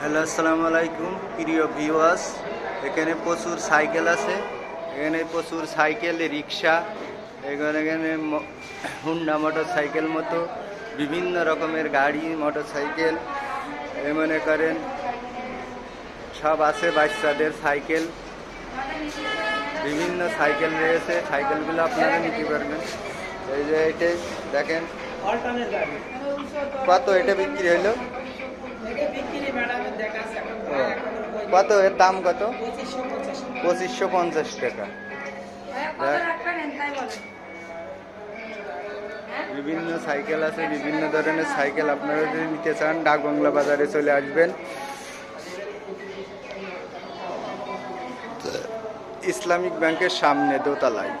Hello, আসসালামু আলাইকুম, প্রিয় ভিউয়ার্স এখানে প্রচুর সাইকেল আছে, এখানে প্রচুর সাইকেল, রিক্সা, এখানে এখানে হুন্ডা মোটর সাইকেল মতো বিভিন্ন রকমের গাড়ি মোটর সাইকেল এ মনে করেন সব আছে বাচ্চাদের সাইকেল। বিভিন্ন সাইকেল রয়েছে, সাইকেলগুলো আপনারা নিতে পারবেন। এই যে এটাই দেখেন। কত এটা বিক্রি হলো এটা বিক্রি ম্যাডামের দেখা আছে এখন ও, কত এর দাম কত? পঁচিশশো পঞ্চাশ। টাকা। বিভিন্ন সাইকেল আছে বিভিন্ন ধরনের সাইকেল। আপনারা যদি নিতে চান ডাকবাংলা বাজারে চলে আসবেন। ইসলামিক ব্যাংকের সামনে দোতলায়।